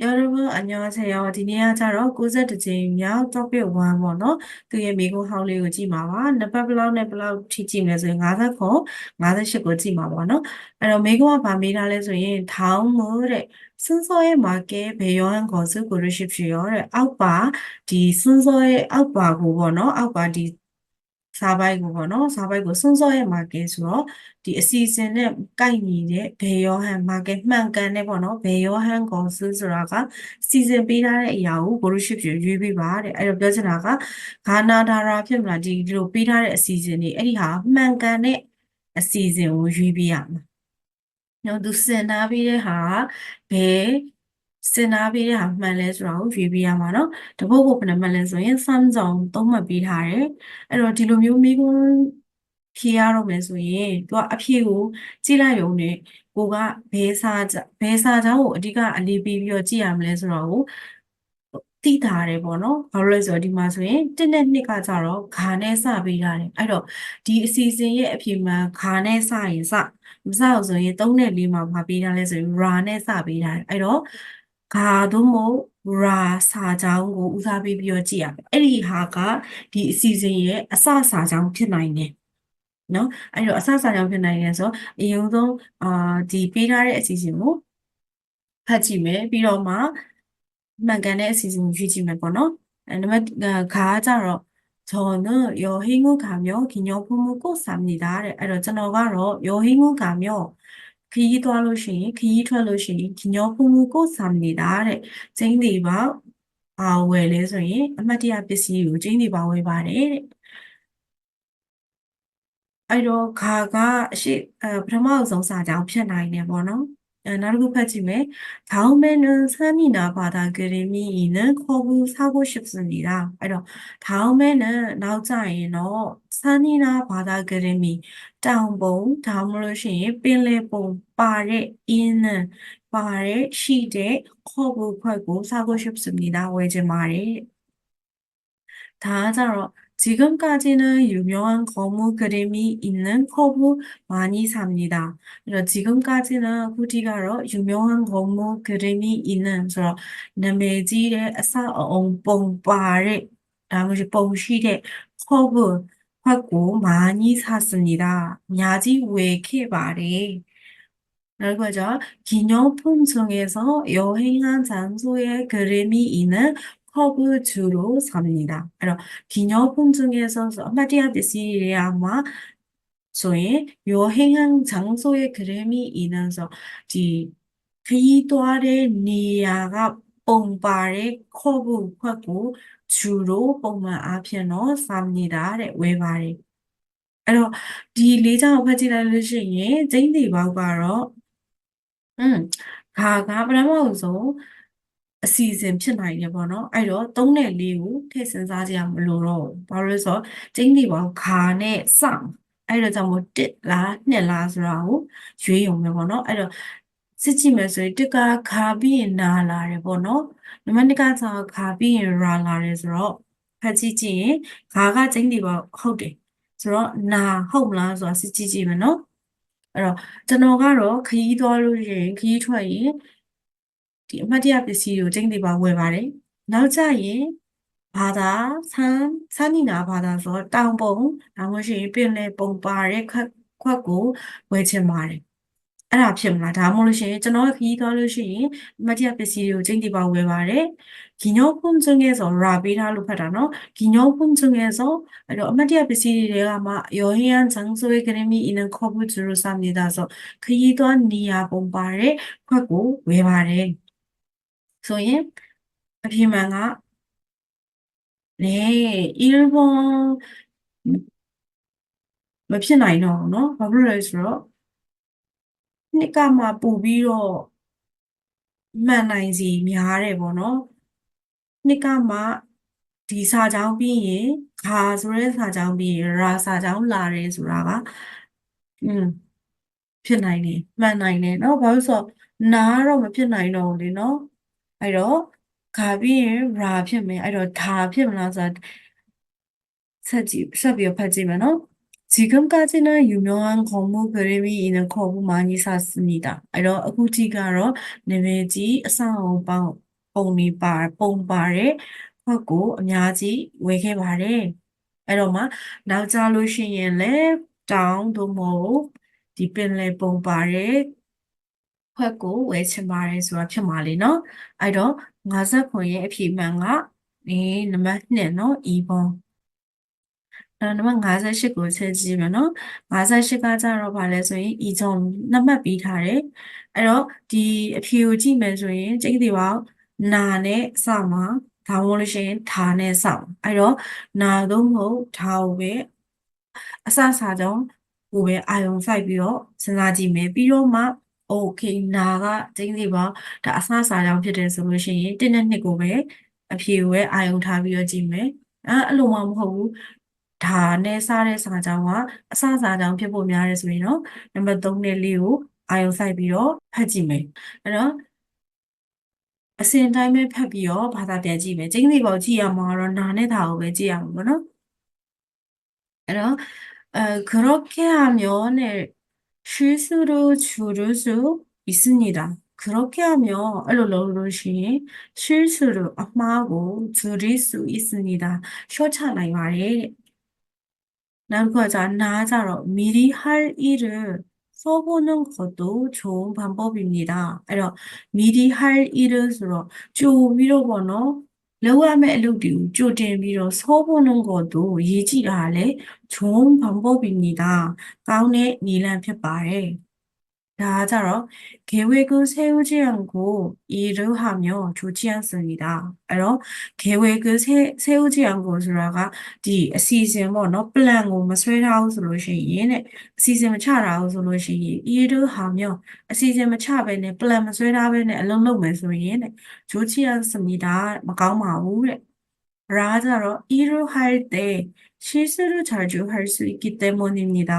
여러분, 안녕하세요. 디니아 자로 꾸제드 제임야 topic 1ပေါ့နော်သူရဲ့မိကုန်းဟောင်းလေးကိုကြည့်မှာပါနံပါတ်ဘလောက်နဲ့ဘလောက်ထိကြည့်မလဲဆိုရင်50ခု58ကိုကြည့်မှာပေါ့နော်အဲ့တော့မိကုန်းကဗာမေးထားလဲဆိုရင်ထောင်းမို့တဲ့순서의맞게배려한것을고르십시오တဲ့အောက်ပါဒီ순서의အောက်ပါကိုပေါ့နော်အောက်ပါဒီ စာပိုက်ကိုပေါ့နော်စာပိုက်ကိုစွန်းစောရဲ့ market ဆိုတော့ဒီအစီအစဉ်နဲ့ကိုက်ညီတဲ့ဘယ်ယောဟန် market မှန်ကန်တဲ့ပေါ့နော်ဘယ်ယောဟန် council ဆိုတာကစီစဉ်ပေးထားတဲ့အရာကို borrowship ပြရွေးပေးပါတဲ့အဲ့တော့ပြောချင်တာကဂါနာဒါရာဖြစ်မလားဒီဒီလိုပေးထားတဲ့အစီအစဉ်တွေအဲ့ဒီဟာမှန်ကန်တဲ့အစီအစဉ်ကိုရွေးပေးရမှာနော်သူစဉ်းစားပြီးတဲ့ဟာဘယ် စင်နာပေးတဲ့ဟာမှန်လဲဆိုတာကိုရွေးပေးရမှာเนาะတပုတ်ကိုဘယ်နှမှန်လဲဆိုရင် sum ဆောင်သုံးမှတ်ပေးထားတယ်အဲ့တော့ဒီလိုမျိုးမိကုန်းဖြေရတော့မယ်ဆိုရင်သူကအဖြေကိုကြည့်လိုက်ရုံနဲ့ကိုကဘဲစားဘဲစားချောင်းကိုအဓိကအလေးပေးပြီးတော့ကြည့်ရမလဲဆိုတော့ကိုတိထားတယ်ပေါ့နော်ဘာလို့လဲဆိုတော့ဒီမှာဆိုရင်1နဲ့2ကကြတော့ခါနဲ့စပေးထားတယ်အဲ့တော့ဒီအစီအစဉ်ရဲ့အဖြေမှန်ခါနဲ့စရင်စမစအောင်ဆိုရင်3နဲ့4မှာဘာပေးထားလဲဆိုရင် ra နဲ့စပေးထားတယ်အဲ့တော့ ဂါသို့မဟုတ်ရာစာကြောင်းကိုဦးစားပေးပြီးတော့ကြည့်ရမယ်အဲ့ဒီဟာကဒီအစီအစဉ်ရဲ့အစစာကြောင်းဖြစ်နိုင်တယ်နော်အဲ့တော့အစစာကြောင်းဖြစ်နိုင်တယ်ဆိုအရင်ဆုံးအာဒီပေးထားတဲ့အစီအစဉ်ကိုဖတ်ကြည့်မယ်ပြီးတော့မှမှန်ကန်တဲ့အစီအစဉ်ကိုရွေးကြည့်မယ်ပေါ့နော်အဲနံပါတ်ခါကြတော့저는 여행을 가며 기념품을 꼭 삽니다. တဲ့အဲ့တော့ကျွန်တော်ကတော့ 여행을 가며 ခရီးသွားလို့ရှိရင်ခရီးထွက်လို့ရှိရင်ညောဖူမူကိုစာမနေတာတဲ့ကျင်းဒီပါအာဝယ်လဲဆိုရင်အမတ်တရပစ္စည်းကိုကျင်းဒီပါဝယ်ပါတယ်တဲ့အဲ့တော့ခါကအရှိအပထမဆုံးစာကြောင်းဖြစ်နိုင်တယ်ပေါ့နော်အဲနောက်တစ်ခုဖတ်ကြည့်မယ်။ထောင်းမဲနန်ဆမ်းမီနာဘာသာကရင်မီနန်ခေါ်ဘူးစားဖို့ရှိစနေတာ။အဲ့တော့ထောင်းမဲနန်နောက်ကြရင်တော့ 산이나 바다 그림이 짱봉 다물시, 빌레봉, 빠레, 있는, 빠레, 시제, 커브, 팔고 사고 싶습니다. 왜제 말이. 다자로 지금까지는 유명한 거무 그림이 있는 커브 많이 삽니다. 그래서 지금까지는 우리가 유명한 거무 그림이 있는 그래서 매질의 사엉뽕빠레 나머지 뽕시대 커브 하고 많이 샀습니다. 야지우에케 말에 그죠? 기념품성에서 여행한 장소의 그림이 있는 컵을 주로 삽니다. 그럼 기념품 중에서 마디아 디시리아마 소의 여행한 장소의 그림이 있는 서 지, 그이도아레 니아가 ပုံပါတဲ့ခေါ်ဖို့ခွက်ကိုဂျူရိုပုံမှန်အားဖြင့်တော့စာမြင်တာတဲ့ဝဲပါတယ်အဲ့တော့ဒီလေးချောင်းဖတ်ကြည့်လိုက်လို့ရှိရင်ကျင်းစီပေါက်ကတော့อืมခါကပထမဆုံးအစီအစဉ်ဖြစ်နိုင်တယ်ပေါ့နော်အဲ့တော့3နဲ့4ကိုထည့်စဉ်းစားကြရမလို့တော့ဘာလို့လဲဆိုတော့ကျင်းစီပေါက်ခါနဲ့စအဲ့တော့ကြောင့်မို့1လား2လားဆိုတာကိုရွေးရုံပဲပေါ့နော်အဲ့တော့ စစ်ကြည့်မယ်ဆိုရင်တစ်ကခါပြီးရင်နာလာတယ်ပေါ့နော်နံပါတ်2ကဆိုခါပြီးရင်ရာလာတယ်ဆိုတော့ဖတ်ကြည့်ကြည့်ရင်ခါကကျင်းဒီပေါင်းဟုတ်တယ်ဆိုတော့နာဟုတ်မလားဆိုတာစစ်ကြည့်ကြည့်မယ်နော်အဲ့တော့ကျွန်တော်ကတော့ခရီးသွားလို့ရင်ခရီးထွက်ရင်ဒီအမှတ်တရပစ္စည်းကိုကျင်းသေးပါဝယ်ပါတယ်နောက်ကြရင်ဘာသာဆန်းဆန်းနီနာဘာသာဆိုတောင်ပုံဒါမှမဟုတ်ရင်ပင်လယ်ပုံပါတဲ့ခွက်ခွက်ကိုဝယ်ချင်ပါတယ် အဲ့ဒါဖြစ်မလားဒါမှမဟုတ်လို့ရှိရင်ကျွန်တော်ခရီးသွားလို့ရှိရင်မတ်ရပစ္စည်းတွေကိုကျင်းတီပါဝယ်ပါတယ်ဂီညောဖွန်ကျွန်းရဲ့ဆိုရာပေးထားလို့ဖတ်တာနော်ဂီညောဖွန်ကျွန်းရဲ့ဆိုအဲ့တော့အမတ်ရပစ္စည်းတွေကမှယောဟန်ဂျန်ဆိုရဲ့ဂရမီအင်းခေါ်ဘူးဂျူရဆမ်နေတာဆိုခရီးသွားနေရာပုံပါတဲ့ခွက်ကိုဝယ်ပါတယ်ဆိုရင်အပြင်းမှန်ကလေအီရဘွန်မဖြစ်နိုင်တော့ဘူးเนาะဘာဖြစ်လို့လဲဆိုတော့ နှစ်ကမှပို့ပြီးတော့မှန်နိုင်စီများတယ်ပေါ့နော်နှစ်ကမှဒီစာကြောင်းပြီးရင်ခါဆိုတဲ့စာကြောင်းပြီးရင်ရာစာကြောင်းလာတယ်ဆိုတာကอืมဖြစ်နိုင်တယ်မှန်နိုင်တယ်เนาะဘာလို့ဆိုတော့နာတော့မဖြစ်နိုင်တော့ဘူးလေเนาะအဲ့တော့ခါပြီးရင်ရာဖြစ်မယ်အဲ့တော့ဒါဖြစ်မလားဆိုတာဆက်ကြည့်ဆက်ပြီးဖတ်ကြည့်မယ်နော် 지금까지는 유명한 건물 그림이 있는 컵을 많이 샀습니 다. 이런 구지가로 네메지 상어방 뽕이 발 뽕발에 하고 냐지 외계 발에 이러면 나자 루시엔레 장도 뭐 디펜레 뽕발에 하고 외친 발에 수라 피말리노 이런 가사 코의 피망아 이 넘어 2번 အဲ့တော့နံပါတ်58ကိုချက်ကြည့်မယ်နော်58ကကြတော့ဗာလဲဆိုရင် E ကြောင့်နှစ်မှတ်ပြီးထားတယ်အဲ့တော့ဒီအဖြေကိုကြည့်မယ်ဆိုရင်ကျိတ်တီပေါင်းနာနဲ့စမှာဒါမှမဟုတ်လို့ရှိရင်ဓာနဲ့စမှာအဲ့တော့နာသို့မဟုတ်ဓာကိုပဲအစစာကြောင့်ကိုပဲအာယုံစိုက်ပြီးတော့စဉ်းစားကြည့်မယ်ပြီးတော့မှ okay နာကကျိတ်တီပေါင်းဒါအစစာကြောင့်ဖြစ်တယ်ဆိုလို့ရှိရင်1နဲ့2ကိုပဲအဖြေကိုပဲအာယုံထားပြီးတော့ကြည့်မယ်အဲ့အဲ့လိုမှမဟုတ်ဘူး ဒါနဲ့စားတဲ့စာကြောင်းကအစစာကြောင်းဖြစ်ဖို့များတယ်ဆိုရင်တော့နံပါတ်3နဲ့4ကိုအာယုံစိုက်ပြီးတော့ဖတ်ကြည့်မယ်အဲ့တော့အစဉ်တိုင်းပဲဖတ်ပြီးတော့ဘာသာပြန်ကြည့်မယ်ကျင်းစီပေါက်ကြည့်ရမှာတော့နာနဲ့ဒါကိုပဲကြည့်ရမှာပေါ့နော်အဲ့တော့어 그렇게 하면 실수로 줄일 수 있습니다. 그렇게 하면 အဲ့လိုလုပ်လို့ရှိရင် 실수를 အမှားကို 줄일 수 있습니다. လျှော့ချနိုင်ပါတ ယ်တဲ့နောက်တစ်ခုကကြာနာကြတော့미리 할 일을 써보는 것도 좋은 방법입니다. အဲ့တော့미리 할 일을 ဆိုတော့ကြိုပြီးတော့ပေါ့နော်လုပ်ရမယ့်အလုပ်တွေကိုကြိုတင်ပြီးတော့စောဖို့နှုန်းကိုတို့ရေးကြည့်တာလေ좋은 방법입니다. ကောင်းတဲ့နည်းလမ်းဖြစ်ပါတယ်။ 나하자로 계획은 세우지 않고 일을 하며 좋지 않습니 다. 알 어? 계획을 세, 세우지 않고 들어가 디 시즌 뭐너 플랜 뭐 스웨트하고 솔루션이 네. 시즌 차라고 솔루션이 일을 하며 시즌 차베네 플랜 스웨트하베네 알롱롱 메소이 네. 좋지 않습니 다. 막 가마우 래. တဲ့။ဒါကြတော့ 일을 할때 실수를 자주 할 수 있기 때문입니다.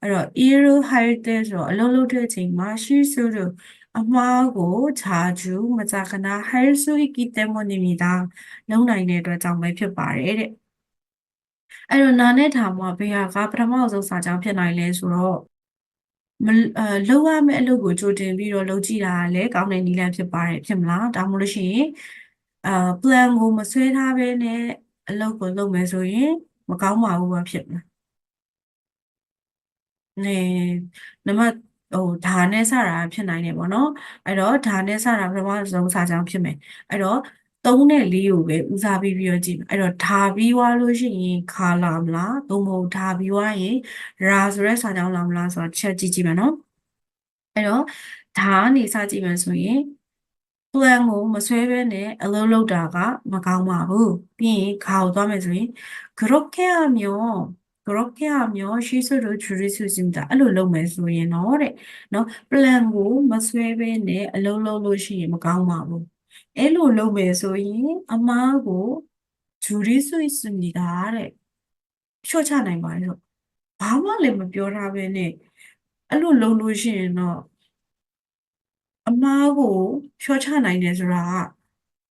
အဲ့တော့ 일을 할 때ဆိုတော့အလုပ်လုပ်တဲ့အချိန်မှာ 실수를 အမှားကို 자주 မကြာခဏ 할 수 있기 때문입니다. လုပ်နိုင်တဲ့အတွက်ကြောင့်ပဲဖြစ်ပါတယ်တဲ့။အဲ့တော့နာနဲ့ထာမှာဘယ်ဟာကပထမဆုံးစာကြောင်းဖြစ်နိုင်လဲဆိုတော့မအဲလောက်ရမယ့်အလုပ်ကိုကြိုတင်ပြီးတော့လုပ်ကြည့်တာလည်းကောင်းတဲ့နည်းလမ်းဖြစ်ပါတယ်ဖြစ်မလားဒါမှမဟုတ်လို့ရှိရင် အာ plan ကိုမဆွဲထားဘဲနဲ့အလုပ်ကိုလုပ်မယ်ဆိုရင်မကောင်းပါဘူးဘာဖြစ်မလဲနေနံပါတ်ဟိုဓာနဲ့စတာဖြစ်နိုင်တယ်ပေါ့နော်အဲ့တော့ဓာနဲ့စတာပထမဆုံးစာကြောင်းဖြစ်မယ်အဲ့တော့3နဲ့4ကိုပဲဦးစားပေးပြီးတော့ကြည့်မယ်အဲ့တော့ဓာပြီးွားလို့ရှိရင်ခါလာမလားသို့မဟုတ်ဓာပြီးွားရင်ရာဆိုတဲ့စာကြောင်းလာမလားဆိုတော့ချက်ကြည့်ကြည့်မယ်နော်အဲ့တော့ဓာနေစကြည့်မယ်ဆိုရင် plan ကိုမဆွဲဘဲနဲ့အလုပ်လုပ်တာကမကောင်းပါဘူးပြီးရင်ခါကိုသွားမယ်ဆိုရင် 그렇게 하면 그렇게 하면 실수를 줄일 수 있습니다. အဲ့လိုလုပ်မယ်ဆိုရင်တော့တဲ့နော် plan ကိုမဆွဲဘဲနဲ့အလုပ်လုပ်လို့ရှိရင်မကောင်းပါဘူးအဲ့လိုလုပ်မယ်ဆိုရင်အမားကို 줄일 수 있습니다 တဲ့လျှော့ချနိုင်ပါတယ်ဆိုဘာမှလည်းမပြောထားဘဲနဲ့အဲ့လိုလုပ်လို့ရှိရင်တော့ အမားကိုလျှော့ချနိုင်တယ်ဆိုတာ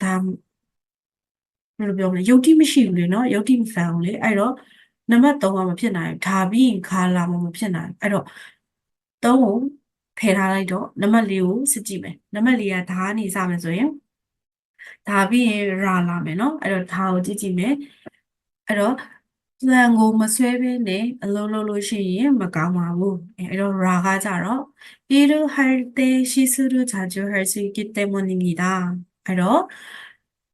ကဒါဘယ်လိုပြောမလဲယုတ်တိမရှိဘူးလေနော်ယုတ်တိမဆန်ဘူးလေအဲ့တော့နံပါတ်3ကမဖြစ်နိုင်ဘူးဒါပြီးရင်ခါလာမှမဖြစ်နိုင်အဲ့တော့3ကိုဖယ်ထားလိုက်တော့နံပါတ်4ကိုစစ်ကြည့်မယ်နံပါတ်4ကဓာတ်နေစမယ်ဆိုရင်ဒါပြီးရင်ရာလာမယ်နော်အဲ့တော့ဓာတ်ကိုကြည့်ကြည့်မယ်အဲ့တော့ plan ကိုမဆွဲဘဲနဲ့အလုပ်လုပ်လို့ရှိရင်မကောင်းပါဘူးအဲအဲ့တော့ ra ကကြတော့ iru harite shizuru jaju harsuki temonimnida အဲ့တော့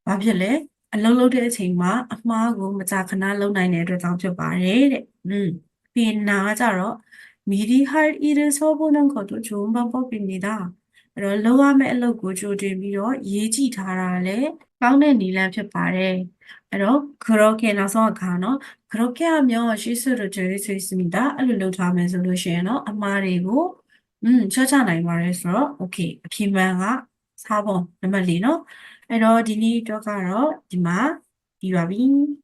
ဘာဖြစ်လဲအလုပ်လုပ်တဲ့အချိန်မှာအမှားကိုမကြာခဏလုပ်နိုင်တဲ့အတွက်ကြောင့်ဖြစ်ပါတယ်တဲ့။อืมပြီးနာကြတော့မီဒီဟာအီရဆိုဘုန်ကိုတို့ဂျုံဘပေါ့ပြနေတာ။အဲ့တော့လုပ်ရမယ့်အလုပ်ကိုကြိုတင်ပြီးတော့ရေးကြည့်ထားတာလည်း ကောင်းတဲ့နီလန်းဖြစ်ပါတယ်အဲ့တော့ခရော့ကေနောက်ဆုံးအခါနော်ခရော့ကေအမျိုးရှိစုတို့ကျေးဇူးစမိတာအဲ့လိုလုပ်ထားမယ်ဆိုလို့ရှိရင်တော့အမှားတွေကိုอืมချောချနိုင်ပါတယ်ဆိုတော့ okay အဖြေမှန်ကစားပုံနံပါတ်၄နော်အဲ့တော့ဒီနေ့တော့ကတော့ဒီမှာပြီးပါပြီ